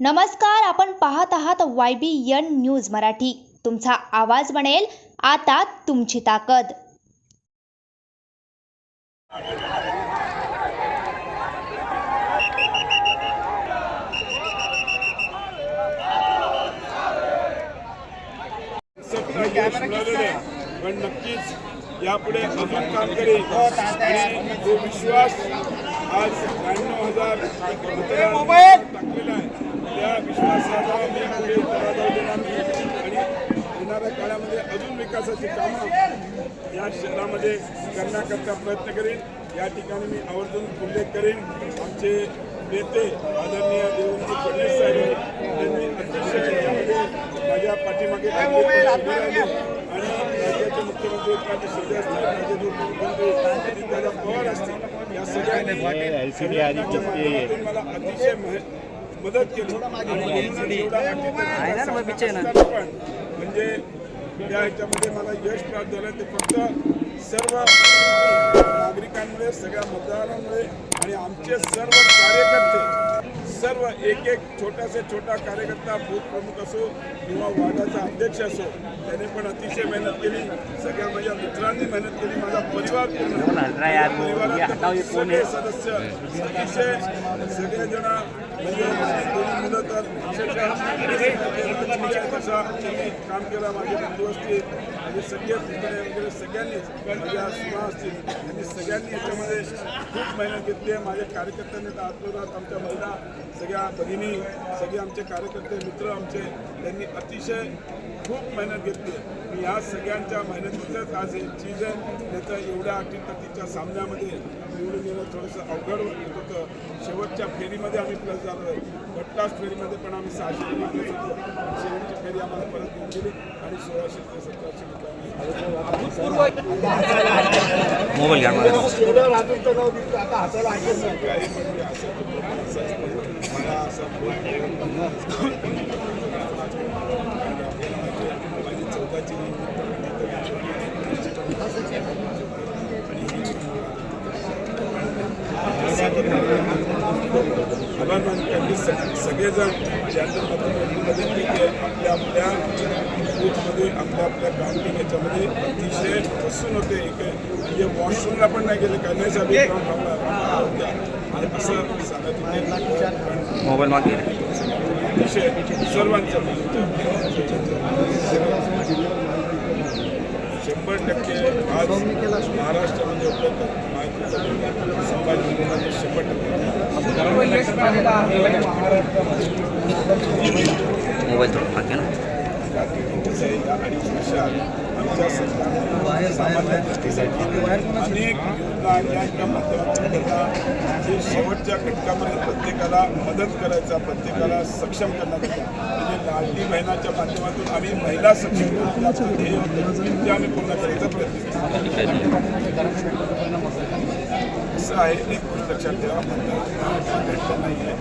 नमस्कार आपण पाहत आहात Y B N news Marathi. तुमचा आवाज बनेल आता तुमची ताकद. पण नक्कीच यापुढे अजून काम करेल. आणि जो विश्वास आज ब्याण्णव हजार मतदारांनी टाकलेला आहे. आणि येणाऱ्या काळामध्ये अजून विकासाची कामं या शहरामध्ये करण्याकरता प्रयत्न करेन. या ठिकाणी मी आवर्जून उल्लेख करेन. आमचे नेते आदरणीय देवेंद्र फडणवीस साहेब यांनी अतिशय यामध्ये माझ्या पाठीमागे आणि राज्याचे मुख्यमंत्री एकनाथ शिंदे असतील राज्याचे उपमुख्यमंत्री अजितदादा पवार असतील या सगळ्यांनी मला अतिशय मदत केली. म्हणजे या ह्याच्यामध्ये मला यश प्राप्त झालं ते फक्त सर्व नागरिकांमुळे सगळ्या मतदारांमुळे आणि आमचे सर्व कार्यकर्ते सर्व एक एक छोटासे छोटा कार्यकर्ता बूथ प्रमुख असो किंवा वार्डाचा अध्यक्ष असो त्याने पण अतिशय मेहनत केली. सगळ्या माझ्या मित्रांनी मेहनत केली. माझा परिवार पूर्ण सगळे सदस्य अतिशय सगळेजण म्हणजे दोन्ही मुलं तर अक्षरशः काम केलं. माझे बंधू असतील माझे सगळे पुतणे वगैरे सगळ्यांनीच माझ्या सुना असतील त्यांनी सगळ्यांनी याच्यामध्ये खूप मेहनत घेतली आहे. माझ्या कार्यकर्त्यांनी तर आत्मदात आमच्या महिला सगळ्या भगिनी सगळे आमचे कार्यकर्ते मित्र आमचे त्यांनी अतिशय खूप मेहनत घेतली आहे. मी ह्या सगळ्यांच्या मेहनतीचंच आज हे चीज आहे. त्याचं एवढ्या अटीतटीच्या सामन्यामध्ये निवडून येणं थोडंसं अवघड होत होतं. शेवटच्या फेरीमध्ये आम्ही प्लस झालो आहे. बट लास्ट फेरीमध्ये पण आम्ही सहाशे मागत होतो. शेवटची फेरी आम्हाला परत येऊन गेली आणि सोळाशे ते सतराशे मोबाईल घ्या मला काही म्हणजे असं. मला असं माझी चौकाची आभार मानतो की सगळेजण ज्यांना आपल्या आपल्या बूथमध्ये आपल्या आपल्या काउंटिंग याच्यामध्ये अतिशय बसून होते एक म्हणजे वॉशरूमला पण नाही गेले नाही असं मोबाईल मागे। अतिशय शंभर टक्के आज महाराष्ट्रामध्ये उपलब्ध माहिती संभाजी शंभर टक्के। मोबाईल थोडं ना। सामान्य अनेक जे शेवटच्या घटकामध्ये प्रत्येकाला मदत करायचा प्रत्येकाला सक्षम करण्याचा म्हणजे लाडली बहिणाच्या माध्यमातून आम्ही महिला सक्षम करण्याचं ध्येय ते आम्ही पूर्ण करायचा प्रयत्न असं आहे एक गोष्ट लक्षात ठेवा. नाही आहे